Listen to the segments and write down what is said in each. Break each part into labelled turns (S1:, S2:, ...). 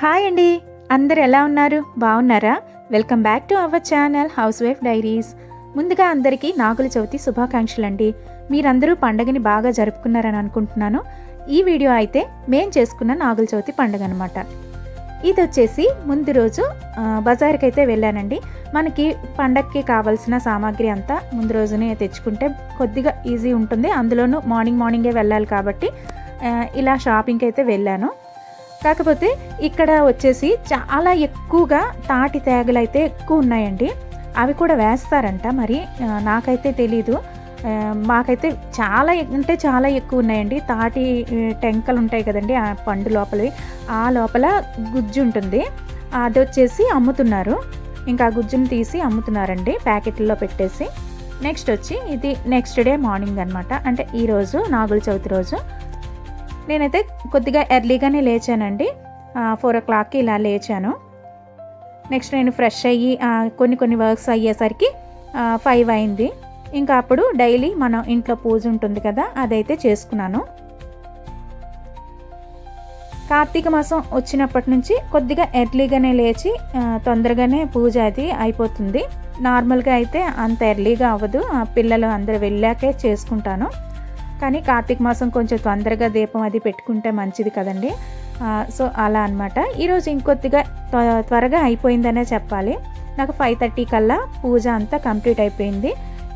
S1: Hi అండి. అందరు ఎలా ఉన్నారు? బాగున్నారా? Welcome back to our channel house wife diaries. ముందుగా అందరికీ నాగుల చవితి శుభాకాంక్షలు అండి మీరందరూ పండగని బాగా జరుపుకున్నారని అనుకుంటున్నాను. ఈ వీడియో అయితే మేం చేసుకున్న నాగుల చవితి పండుగ అనమాట ఇది వచ్చేసి ముందు రోజు బజార్కి అయితే వెళ్ళానండి. మనకి పండగకి కావాల్సిన సామాగ్రి అంతా ముందు రోజునే తెచ్చుకుంటే కొద్దిగా ఈజీ ఉంటుంది. అందులోనూ మార్నింగ్ మార్నింగే వెళ్ళాలి కాబట్టి ఇలా షాపింగ్కి అయితే వెళ్ళాను. కాకపోతే ఇక్కడ వచ్చేసి చాలా ఎక్కువగా తాటి తేగలు అయితే ఎక్కువ ఉన్నాయండి. అవి కూడా వేస్తారంట మరి. నాకైతే తెలీదు. మాకైతే చాలా అంటే చాలా ఎక్కువ ఉన్నాయండి. తాటి టెంకలు ఉంటాయి కదండి ఆ పండు లోపలవి. ఆ లోపల గుజ్జు ఉంటుంది. అది వచ్చేసి అమ్ముతున్నారు. ఇంకా గుజ్జును గుజ్జుని తీసి అమ్ముతున్నారండి ప్యాకెట్లో పెట్టేసి. నెక్స్ట్ వచ్చి ఇది నెక్స్ట్ డే మార్నింగ్ అనమాట అంటే ఈరోజు నాగుల చవితి రోజు. నేనైతే కొద్దిగా ఎర్లీగానే లేచానండి. ఫోర్ ఓ క్లాక్కి ఇలా లేచాను. నెక్స్ట్ నేను ఫ్రెష్ అయ్యి కొన్ని కొన్ని వర్క్స్ అయ్యేసరికి ఫైవ్ అయింది. ఇంకా అప్పుడు డైలీ మనం ఇంట్లో పూజ ఉంటుంది కదా అదైతే చేసుకున్నాను. కార్తీక మాసం వచ్చినప్పటి నుంచి కొద్దిగా ఎర్లీగానే లేచి తొందరగానే పూజ అది అయిపోతుంది. నార్మల్గా అయితే అంత ఎర్లీగా అవ్వదు. ఆ పిల్లలు అందరూ వెళ్ళాకే చేసుకుంటాను. కానీ కార్తీక మాసం కొంచెం తొందరగా దీపం అది పెట్టుకుంటే మంచిది కదండి. సో అలా అనమాట ఈరోజు ఇంకొద్దిగా త్వరగా అయిపోయిందనే చెప్పాలి. నాకు ఫైవ్ థర్టీ కల్లా పూజ అంతా కంప్లీట్ అయిపోయింది.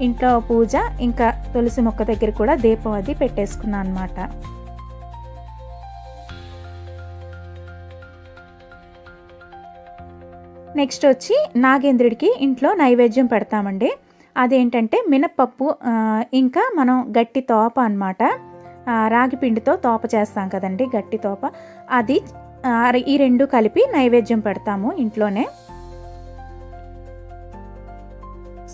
S1: ఇంట్లో పూజ ఇంకా తులసి మొక్క దగ్గర కూడా దీపం అది పెట్టేసుకున్నాను అనమాట నెక్స్ట్ వచ్చి నాగేంద్రుడికి ఇంట్లో నైవేద్యం పెడతామండి. అదేంటంటే మినప్పప్పు ఇంకా మనం గట్టి తోప అనమాట రాగి పిండితో తోప చేస్తాం కదండి గట్టి తోప. అది ఈ రెండు కలిపి నైవేద్యం పెడతాము ఇంట్లోనే.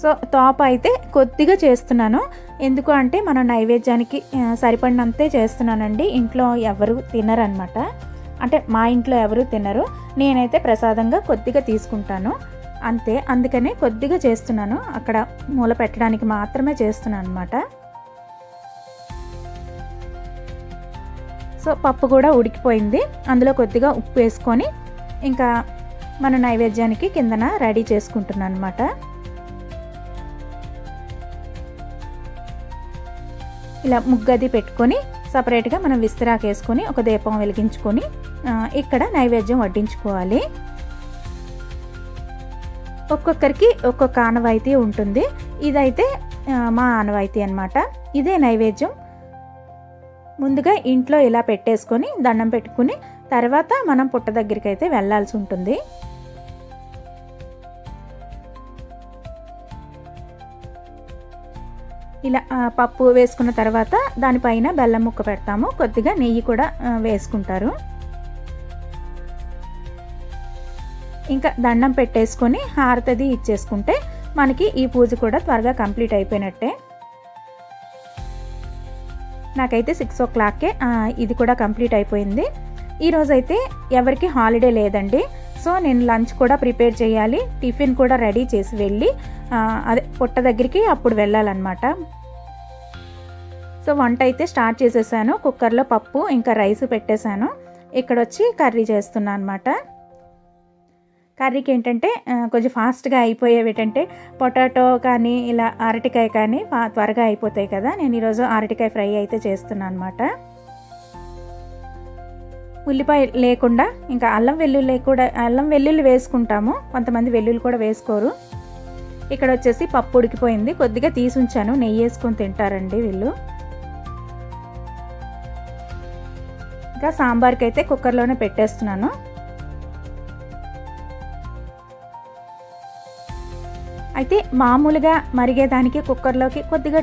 S1: సో తోప అయితే కొద్దిగా చేస్తున్నాను. ఎందుకు అంటే మన నైవేద్యానికి సరిపడినంతే చేస్తున్నానండి. ఇంట్లో ఎవరు తినరనమాట అంటే మా ఇంట్లో ఎవరు తినరు. నేనైతే ప్రసాదంగా కొద్దిగా తీసుకుంటాను. అంతే అందుకనే కొద్దిగా చేస్తున్నాను. అక్కడ మూల పెట్టడానికి మాత్రమే చేస్తున్నాను అనమాట సో పప్పు కూడా ఉడికిపోయింది. అందులో కొద్దిగా ఉప్పు వేసుకొని ఇంకా మన నైవేద్యానికి కిందన రెడీ చేసుకుంటున్నాను అనమాట ఇలా ముగ్గది పెట్టుకొని సపరేట్గా మనం విస్తరాకు వేసుకొని ఒక దీపం వెలిగించుకొని ఇక్కడ నైవేద్యం వడ్డించుకోవాలి. ఒక్కొక్కరికి ఒక్కొక్క ఆనవాయితీ ఉంటుంది. ఇదైతే మా ఆనవాయితీ అనమాట ఇదే నైవేద్యం. ముందుగా ఇంట్లో ఇలా పెట్టేసుకొని దండం పెట్టుకుని తర్వాత మనం పుట్ట దగ్గరికి అయితే వెళ్ళాల్సి ఉంటుంది. ఇలా పప్పు వేసుకున్న తర్వాత దానిపైన బెల్లం ముక్క పెడతాము. కొద్దిగా నెయ్యి కూడా వేసుకుంటారు. ఇంకా దండం పెట్టేసుకొని హారతది ఇచ్చేసుకుంటే మనకి ఈ పూజ కూడా త్వరగా కంప్లీట్ అయిపోయినట్టే. నాకైతే సిక్స్ ఓ క్లాక్కే ఇది కూడా కంప్లీట్ అయిపోయింది. ఈరోజైతే ఎవరికి హాలిడే లేదండి. సో నేను లంచ్ కూడా ప్రిపేర్ చేయాలి టిఫిన్ కూడా రెడీ చేసి వెళ్ళి అదే పుట్ట దగ్గరికి అప్పుడు వెళ్ళాలన్నమాట. సో వంట అయితే స్టార్ట్ చేసేసాను కుక్కర్లో పప్పు ఇంకా రైస్ పెట్టేశాను. ఇక్కడ వచ్చి కర్రీ చేస్తున్నాను అనమాట కర్రీకి ఏంటంటే కొంచెం ఫాస్ట్గా అయిపోయేవి ఏంటంటే పొటాటో కానీ ఇలా అరటికాయ కానీ త్వరగా అయిపోతాయి కదా. నేను ఈరోజు అరటికాయ ఫ్రై అయితే చేస్తున్నాను అనమాట ఉల్లిపాయ లేకుండా ఇంకా అల్లం వెల్లుల్లి కూడా అల్లం వెల్లుల్లి వేసుకుంటాము. కొంతమంది వెల్లుల్లి కూడా వేసుకోరు. ఇక్కడ వచ్చేసి పప్పు ఉడికిపోయింది. కొద్దిగా తీసి ఉంచాను. నెయ్యి వేసుకొని తింటారండి వీళ్ళు. ఇంకా సాంబార్కి అయితే కుక్కర్లోనే పెట్టేస్తున్నాను. అయితే మామూలుగా మరిగేదానికి కుక్కర్లోకి కొద్దిగా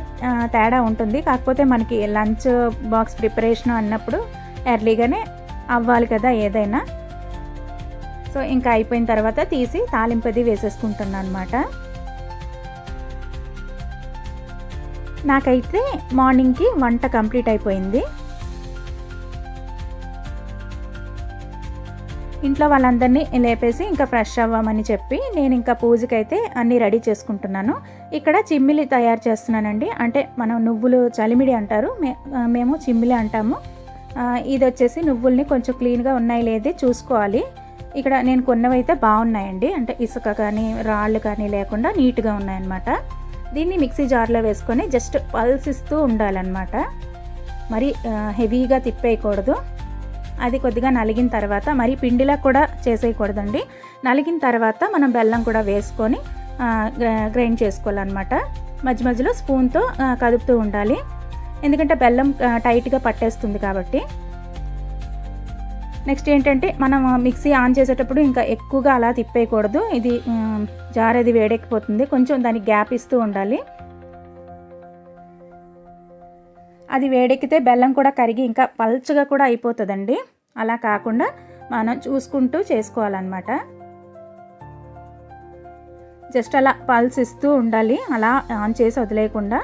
S1: తేడా ఉంటుంది. కాకపోతే మనకి లంచ్ బాక్స్ ప్రిపరేషన్ అన్నప్పుడు ఎర్లీగానే అవ్వాలి కదా ఏదైనా. సో ఇంకా అయిపోయిన తర్వాత తీసి తాలింపది వేసేసుకుంటున్నాను అనమాట నాకైతే మార్నింగ్కి వంట కంప్లీట్ అయిపోయింది. ఇంట్లో వాళ్ళందరినీ లేపేసి ఇంకా ఫ్రెష్ అవ్వమని చెప్పి నేను ఇంకా పూజకైతే అన్నీ రెడీ చేసుకుంటున్నాను. ఇక్కడ చిమ్మిలి తయారు చేస్తున్నానండి. అంటే మనం నువ్వులు చలిమిడి అంటారు. మే- మేము చిమ్మిలి అంటాము. ఇది వచ్చేసి నువ్వుల్ని కొంచెం క్లీన్గా ఉన్నాయి లేదే చూసుకోవాలి. ఇక్కడ నేను కొన్నవైతే బాగున్నాయండి. అంటే ఇసుక కానీ రాళ్ళు కానీ లేకుండా నీట్గా ఉన్నాయన్నమాట. దీన్ని మిక్సీ జార్లో వేసుకొని జస్ట్ పల్స్ ఇస్తూ ఉండాలన్నమాట. మరి హెవీగా తిప్పేయకూడదు. అది కొద్దిగా నలిగిన తర్వాత మరి పిండిలా కూడా చేసేయకూడదండి. నలిగిన తర్వాత మనం బెల్లం కూడా వేసుకొని గ్రైండ్ చేసుకోవాలన్నమాట. మధ్య మధ్యలో స్పూన్తో కదుపుతూ ఉండాలి. ఎందుకంటే బెల్లం టైట్గా పట్టేస్తుంది కాబట్టి. నెక్స్ట్ ఏంటంటే మనం మిక్సీ ఆన్ చేసేటప్పుడు ఇంకా ఎక్కువగా అలా తిప్పేయకూడదు. ఇది ఆ, అది వేడెక్కిపోతుంది. కొంచెం దానికి గ్యాప్ ఇస్తూ ఉండాలి. అది వేడెక్కితే బెల్లం కూడా కరిగి ఇంకా పల్చగా కూడా అయిపోతుందండి. అలా కాకుండా మనం చూసుకుంటూ చేసుకోవాలన్నమాట. జస్ట్ అలా పల్స్ ఇస్తూ ఉండాలి. అలా ఆన్ చేసి వదిలేయకుండా.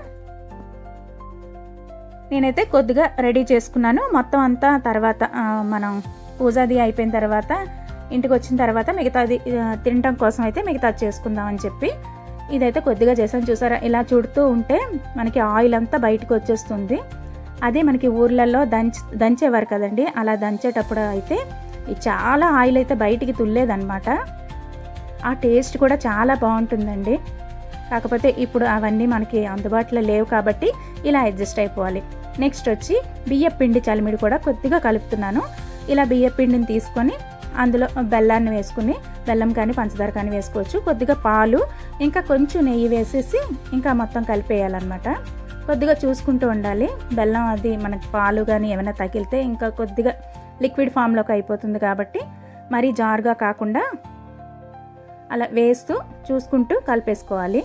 S1: నేనైతే కొద్దిగా రెడీ చేసుకున్నాను. మొత్తం అంతా తర్వాత మనం పూజాది అయిపోయిన తర్వాత ఇంటికి వచ్చిన తర్వాత మిగతాది తినటం కోసం అయితే మిగతా చేసుకుందాం అని చెప్పి ఇదైతే కొద్దిగా చేసాను చూసారా? ఇలా చుడుతూ ఉంటే మనకి ఆయిల్ అంతా బయటకు వచ్చేస్తుంది. అదే మనకి ఊర్లలో దంచి దంచేవారు కదండి. అలా దంచేటప్పుడు అయితే ఈ చాలా ఆయిల్ అయితే బయటికి తుల్లేదనమాట ఆ టేస్ట్ కూడా చాలా బాగుంటుందండి. కాకపోతే ఇప్పుడు అవన్నీ మనకి అందుబాటులో లేవు కాబట్టి ఇలా అడ్జస్ట్ అయిపోవాలి. నెక్స్ట్ వచ్చి బియ్య పిండి చలిమిడి కూడా కొద్దిగా కలుపుతున్నాను. ఇలా బియ్య పిండిని తీసుకొని అందులో బెల్లాన్ని వేసుకుని బెల్లం కానీ పంచదార కానీ వేసుకోవచ్చు. కొద్దిగా పాలు ఇంకా కొంచెం నెయ్యి వేసేసి ఇంకా మొత్తం కలిపేయాలన్నమాట. కొద్దిగా చూసుకుంటూ ఉండాలి. బెల్లం అది మనకి పాలు కానీ ఏమైనా తగిలితే ఇంకా కొద్దిగా లిక్విడ్ ఫామ్లోకి అయిపోతుంది కాబట్టి మరీ జారుగా కాకుండా అలా వేస్తూ చూసుకుంటూ కలిపేసుకోవాలి.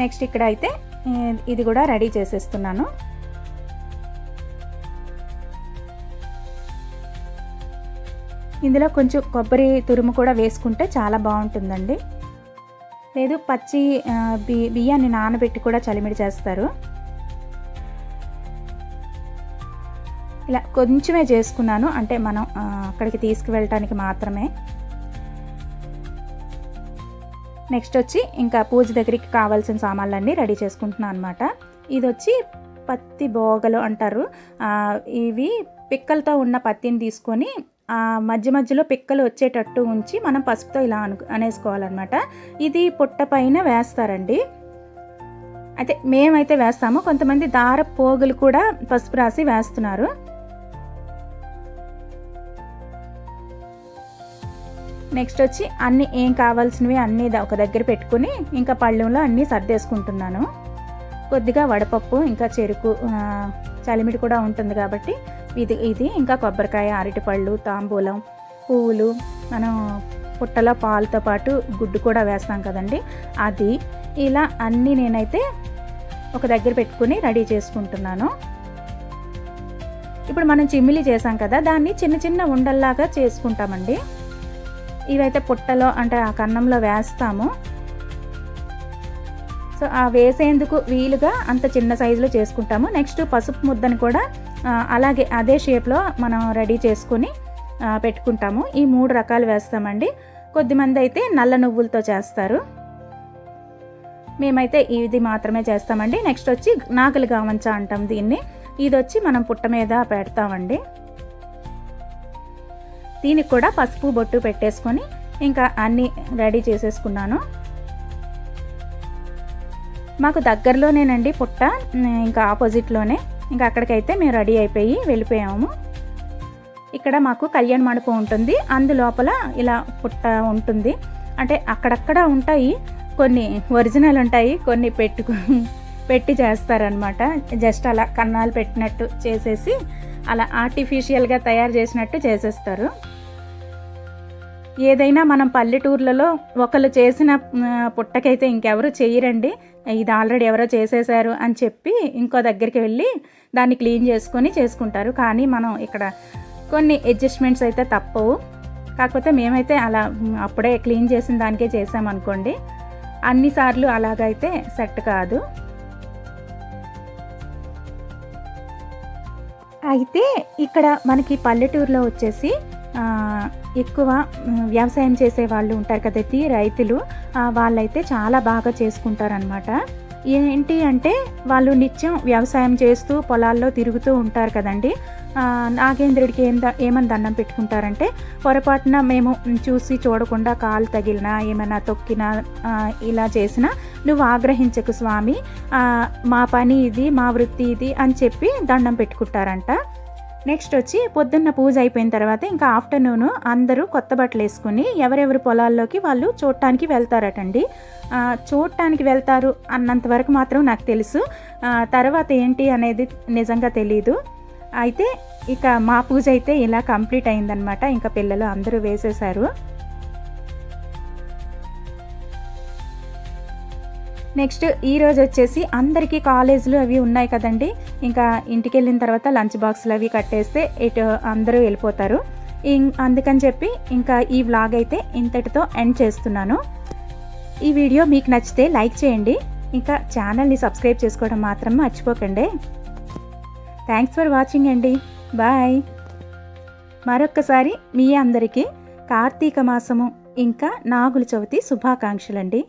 S1: నెక్స్ట్ ఇక్కడ అయితే ఇది కూడా రెడీ చేసేస్తున్నాను. ఇందులో కొంచెం కొబ్బరి తురుము కూడా వేసుకుంటే చాలా బాగుంటుందండి. లేదు పచ్చి బి బియ్యాన్ని నానబెట్టి కూడా చలిమిడి చేస్తారు. ఇలా కొంచెమే చేసుకున్నాను అంటే మనం అక్కడికి తీసుకువెళ్ళటానికి మాత్రమే. నెక్స్ట్ వచ్చి ఇంకా పూజ దగ్గరికి కావాల్సిన సామాన్లన్నీ రెడీ చేసుకుంటున్నాను అనమాట ఇది వచ్చి పత్తి బోగలు అంటారు. ఇవి పిక్కలతో ఉన్న పత్తిని తీసుకొని మధ్య మధ్యలో పిక్కలు వచ్చేటట్టు ఉంచి మనం పసుపుతో ఇలా అను అనేసుకోవాలన్నమాట. ఇది పుట్ట పైన వేస్తారండి. అయితే మేమైతే వేస్తాము. కొంతమంది దార పోగులు కూడా పసుపు రాసి వేస్తున్నారు. నెక్స్ట్ వచ్చి అన్ని ఏం కావాల్సినవి అన్నీ ఒక దగ్గర పెట్టుకుని ఇంకా పళ్ళెంలో అన్నీ సర్దేసుకుంటున్నాను. కొద్దిగా వడపప్పు ఇంకా చెరుకు చలిమిడి కూడా ఉంటుంది కాబట్టి ఇది ఇది ఇంకా కొబ్బరికాయ అరటిపళ్ళు తాంబూలం పువ్వులు మనం పుట్టలో పాలతో పాటు గుడ్డు కూడా వేస్తాం కదండి. అది ఇలా అన్నీ నేనైతే ఒక దగ్గర పెట్టుకుని రెడీ చేసుకుంటున్నాను. ఇప్పుడు మనం చిమ్మిలి చేసాం కదా దాన్ని చిన్న చిన్న ఉండల్లాగా చేసుకుంటామండి. ఇవైతే పుట్టలో అంటే ఆ కన్నంలో వేస్తాము. సో ఆ వేసేందుకు వీలుగా అంత చిన్న సైజులో చేసుకుంటాము. నెక్స్ట్ పసుపు ముద్దని కూడా అలాగే అదే షేప్లో మనం రెడీ చేసుకుని పెట్టుకుంటాము. ఈ మూడు రకాలు వేస్తామండి. కొద్దిమంది అయితే నల్ల నువ్వులతో చేస్తారు. మేమైతే ఇది మాత్రమే చేస్తామండి. నెక్స్ట్ వచ్చి నాగలి గావంచ అంటాం దీన్ని. ఇది వచ్చి మనం పుట్ట మీద పెడతామండి. దీనికి కూడా పసుపు బొట్టు పెట్టేసుకొని ఇంకా అన్నీ రెడీ చేసేసుకున్నాను. మాకు దగ్గరలోనేనండి పుట్ట ఇంకా ఆపోజిట్లోనే. ఇంకా అక్కడికైతే మేము రెడీ అయిపోయి వెళ్ళిపోయాము. ఇక్కడ మాకు కళ్యాణ మండపం ఉంటుంది. అందులోపల ఇలా పుట్ట ఉంటుంది. అంటే అక్కడక్కడ ఉంటాయి కొన్ని ఒరిజినల్ ఉంటాయి కొన్ని పెట్టుకు పెట్టి చేస్తారనమాట జస్ట్ అలా కన్నాలు పెట్టినట్టు చేసేసి అలా ఆర్టిఫిషియల్గా తయారు చేసినట్టు చేసేస్తారు. ఏదైనా మనం పల్లెటూర్లలో ఒకళ్ళు చేసిన పుట్టకైతే ఇంకెవరు చేయరండి. ఇది ఆల్రెడీ ఎవరో చేసేసారు అని చెప్పి ఇంకో దగ్గరికి వెళ్ళి దాన్ని క్లీన్ చేసుకొని చేసుకుంటారు. కానీ మనం ఇక్కడ కొన్ని అడ్జస్ట్మెంట్స్ అయితే తప్పవు. కాకపోతే మేమైతే అలా అప్పుడే క్లీన్ చేసిన దానికే చేసామనుకోండి. అన్నిసార్లు అలాగైతే సెట్ కాదు. అయితే ఇక్కడ మనకి పల్లెటూరులో వచ్చేసి ఎక్కువ వ్యవసాయం చేసే వాళ్ళు ఉంటారు కదండి రైతులు వాళ్ళైతే చాలా బాగా చేసుకుంటారనమాట ఏంటి అంటే వాళ్ళు నిత్యం వ్యవసాయం చేస్తూ పొలాల్లో తిరుగుతూ ఉంటారు కదండి. నాగేంద్రుడికి ఏం ద- ఏమని దండం పెట్టుకుంటారంటే పొరపాటున మేము చూసి చూడకుండా కాలు తగిలినా ఏమైనా తొక్కినా ఇలా చేసినా నువ్వు ఆగ్రహించకు స్వామి. మా పని ఇది మా వృత్తి ఇది అని చెప్పి దండం పెట్టుకుంటారంట. నెక్స్ట్ వచ్చి పొద్దున్న పూజ అయిపోయిన తర్వాత ఇంకా ఆఫ్టర్నూన్ అందరూ కొత్త బట్టలు వేసుకుని ఎవరెవరి పొలాల్లోకి వాళ్ళు చూడటానికి వెళ్తారటండి. చూడటానికి వెళ్తారు అన్నంత వరకు మాత్రం నాకు తెలుసు. తర్వాత ఏంటి అనేది నిజంగా తెలీదు. అయితే ఇక మా పూజ అయితే ఇలా కంప్లీట్ అయిందనమాట ఇంకా పిల్లలు అందరూ వేసేశారు. నెక్స్ట్ ఈ రోజు వచ్చేసి అందరికీ కాలేజీలు అవి ఉన్నాయి కదండి. ఇంకా ఇంటికి వెళ్ళిన తర్వాత లంచ్ బాక్సులు అవి కట్టేస్తే ఇటు అందరూ వెళ్ళిపోతారు. ఇం- అందుకని చెప్పి ఇంకా ఈ వ్లాగ్ అయితే ఇంతటితో ఎండ్ చేస్తున్నాను. ఈ వీడియో మీకు నచ్చితే లైక్ చేయండి. ఇంకా ఛానల్ని సబ్స్క్రైబ్ చేసుకోవడం మాత్రం మర్చిపోకండి. థ్యాంక్స్ ఫర్ వాచింగ్ అండి. బాయ్. మరొక్కసారి మీ అందరికీ కార్తీక మాసము ఇంకా నాగుల చవితి శుభాకాంక్షలండి.